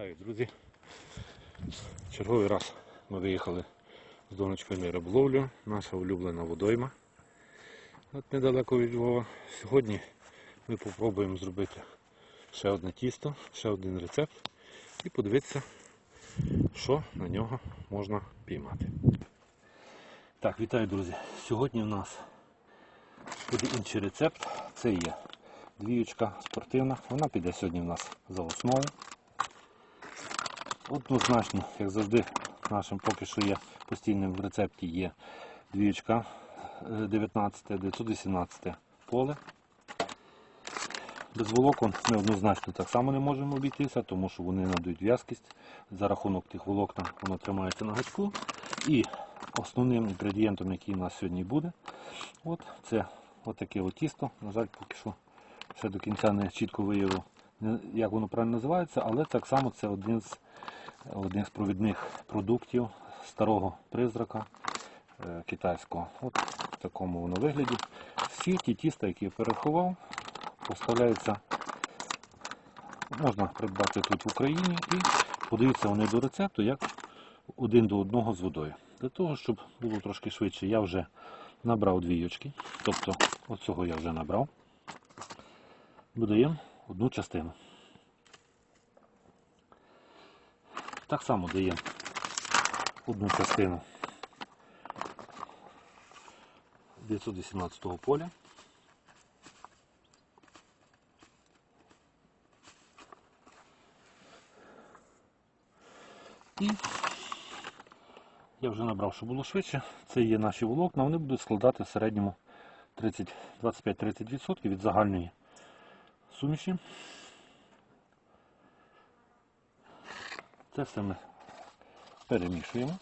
Вітаю, друзі. Черговий раз ми виїхали з донечкою на риболовлю. Наша улюблена водойма. От недалеко від Львова. Сьогодні ми спробуємо зробити ще одне тісто, ще один рецепт і подивитися, що на нього можна піймати. Так, вітаю, друзі. Сьогодні в нас буде інший рецепт. Це є двіючка спортивна. Вона піде сьогодні в нас за основу. Однозначно, як завжди, нашим поки що є постійним в рецепті є двіючка е, 19 918 поле. Без волокон ми однозначно так само не можемо обійтися, тому що вони надають в'язкість. За рахунок тих волокна воно тримається на гачку. І основним інгредієнтом, який у нас сьогодні буде, от, це отаке от тісто. На жаль, поки що ще до кінця не чітко виявив, як воно правильно називається, але так само це один з, один з провідних продуктів старого призрака е, китайського. От в такому воно вигляді. Всі ті тіста, які я перерахував, поставляються, можна придбати тут в Україні і подивіться вони до рецепту, як один до одного з водою. Для того, щоб було трошки швидше, я вже набрав дві двійочки, тобто оцього я вже набрав. Додаємо одну частину. Так само даємо одну частину 918 поля. І я вже набрав, щоб було швидше. Це є наші волокна, вони будуть складати в середньому 25-30% від загальної суміші. Це все ми перемішуємо.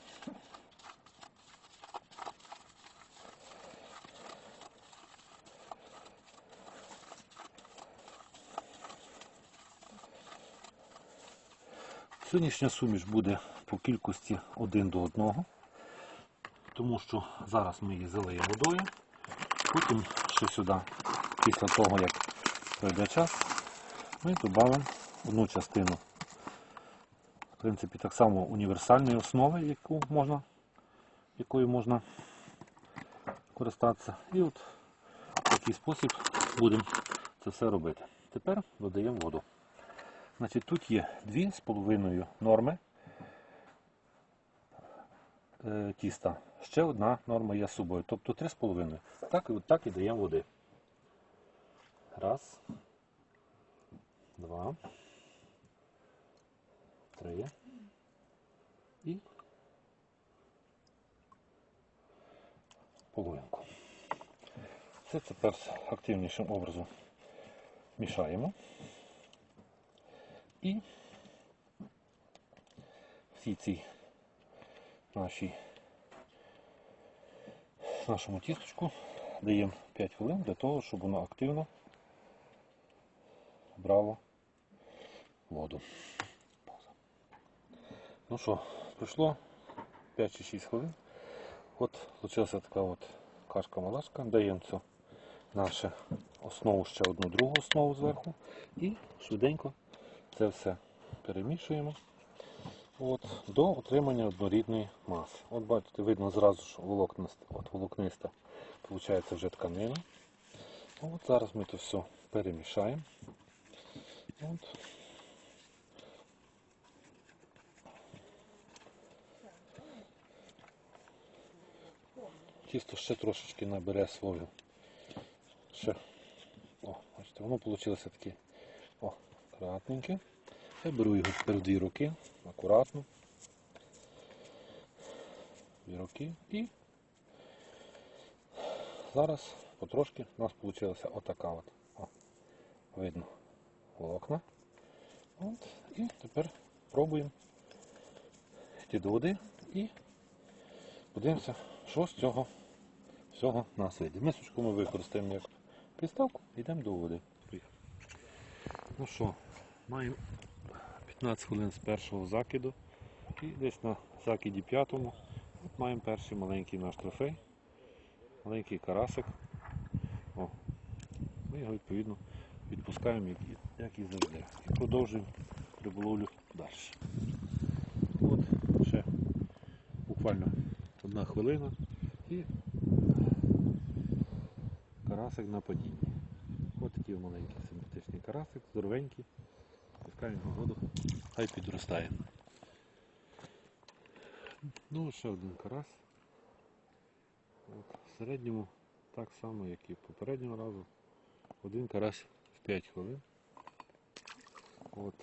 Сьогоднішня суміш буде по кількості один до одного, тому що зараз ми її залиємо водою, потім ще сюди, після того як пройде час, ми додамо одну частину, в принципі, так само універсальної основи, яку можна, якою можна користатися. І от в такий спосіб будемо це все робити. Тепер додаємо воду. Значить, тут є дві з половиною норми е, тіста. Ще одна норма є з собою, тобто три з половиною. Так і от так і даємо води. Раз, два, три і половинку. Це тепер активнішим образом мішаємо. І всі ці наші нашому тісточку даємо 5 хвилин для того, щоб воно активно брало воду. Ну що, пройшло 5 чи 6 хвилин. От вийшла така от кашка-малашка. Даємо цю нашу основу ще одну другу основу зверху і швиденько це все перемішуємо от, до отримання однорідної маси. От бачите, видно зразу, що волокниста, от волокниста виходить вже тканина. От зараз ми це все перемішаємо. От. Тісто ще трошечки набере свою. Ще. О, бачите, воно вийшло таке о, акуратненьке. Я беру його тепер в дві руки, акуратно. Дві руки і зараз потрошки у нас вийшла отака от. О, видно волокна. От, і тепер пробуємо йти до води і подивимося, що з цього всього нас вийде. Мисочку ми використаємо як підставку, йдемо до води. Ну що, маємо 15 хвилин з першого закиду і десь на закиді п'ятому маємо перший маленький наш трофей, маленький карасик. О, ми його відповідно відпускаємо, як і завжди. І продовжуємо риболовлю далі. От, ще буквально одна хвилина і карасик на падінні. Ось такий маленький симпатичний карасик, здоровенький. Пускаємо воду, хай підростає. Ну, ще один карась. От, в середньому так само, як і попереднього разу. Один карась в 5 хвилин. От.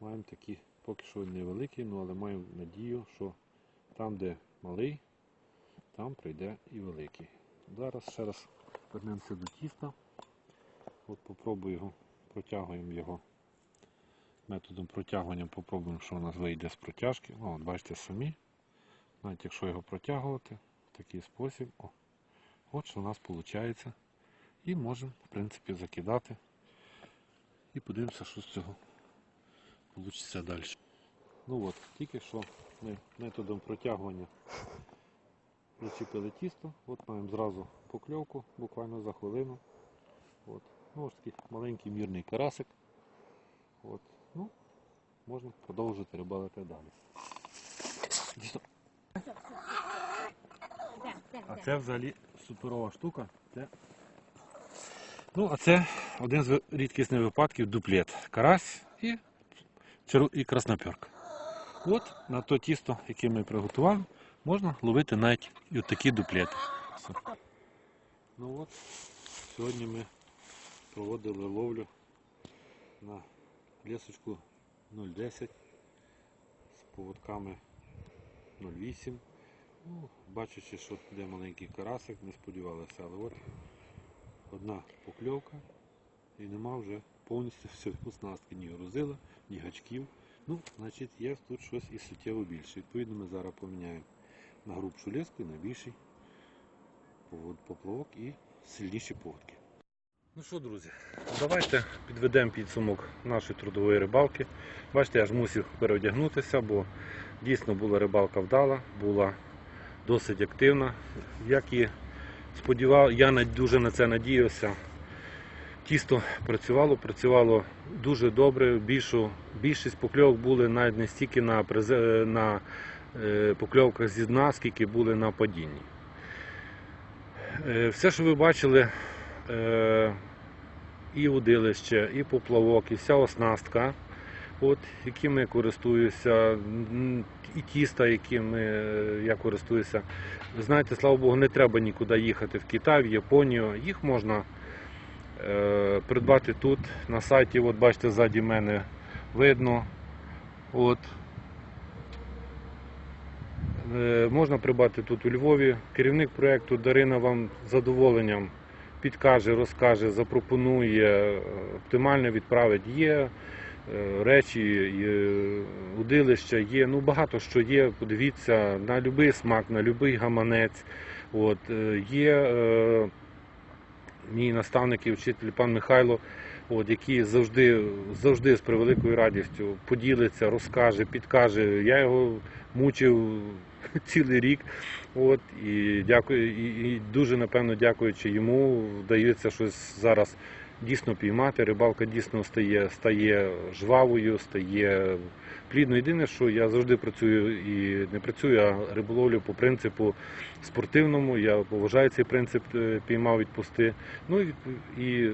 Маємо такі, поки що невеликі, ну, але маємо надію, що там, де малий, там прийде і великий. Зараз ще раз вернемося до тіста. От попробую його, протягуємо його методом протягування, попробуємо, що у нас вийде з протяжки. Ну, от бачите самі. Навіть якщо його протягувати в такий спосіб, о, от що у нас виходить. І можемо, в принципі, закидати. І подивимося, що з цього вийде далі. Ну от, тільки що ми методом протягування зачепили тісто. От маємо зразу покльовку, буквально за хвилину. От. Ну, ось такий маленький мірний карасик. От. Ну, можна продовжити рибалити далі. А це взагалі суперова штука. Це... Ну, а це один з рідкісних випадків дуплет. Карась і, і красноперка. От на то тісто, яке ми приготували, можна ловити навіть і такі дуплети. Все. Ну от, сьогодні ми проводили ловлю на лісочку 0,10 з поводками 0,8. Ну, бачачи, що де маленький карасик, не сподівалися, але от одна покльовка і нема вже повністю всього оснастки, ні грузила, ні гачків. Ну, значить, є тут щось і суттєво більше. Відповідно, ми зараз поміняємо на грубшу леску і на більший поплавок і сильніші поводки. Ну що, друзі, давайте підведемо підсумок нашої трудової рибалки. Бачите, я ж мусив переодягнутися, бо дійсно була рибалка вдала, була досить активна. Як і сподівав, я дуже на це надіявся. Тісто працювало, працювало дуже добре. Більшу, більшість покльовок були навіть не стільки на, на е, покльовках зі дна, скільки були на падінні. Е, Все, що ви бачили, е, і удилище, і поплавок, і вся оснастка, от, якими я користуюся, і тіста, якими я користуюся. Знаєте, слава Богу, не треба нікуди їхати в Китай, в Японію. Їх можна придбати тут на сайті. От бачите, ззаді мене видно. От. Е, Можна придбати тут у Львові. Керівник проєкту Дарина вам з задоволенням підкаже, розкаже, запропонує, е, оптимально відправить. Є е, речі, удилища, є ну, багато що є. Подивіться на будь-який смак, на будь-який гаманець. От, е, є е, мій наставник і вчитель пан Михайло, от, який завжди, завжди з превеликою радістю поділиться, розкаже, підкаже. Я його мучив цілий рік. От, і, дякую, і, і дуже напевно дякуючи йому, вдається щось зараз дійсно піймати. Рибалка дійсно стає, стає жвавою, стає плідною. Єдине, що я завжди працюю і не працюю, а риболовлю по принципу спортивному. Я поважаю цей принцип е, піймав відпусти. Ну і, і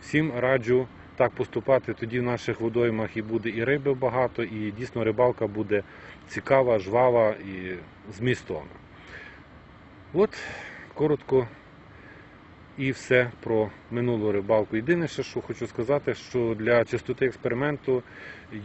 всім раджу так поступати. Тоді в наших водоймах і буде і риби багато, і дійсно рибалка буде цікава, жвава і змістовна. От коротко і все про минулу рибалку. Єдине, що хочу сказати, що для чистоти експерименту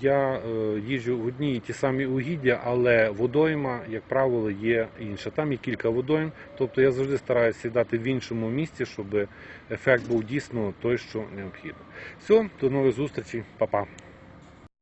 я е, їжджу в одні і ті самі угіддя, але водойма, як правило, є інша. Там є кілька водойм, тобто я завжди стараюся сідати в іншому місці, щоб ефект був дійсно той, що необхідно. Все, до нових зустрічей, Па-па.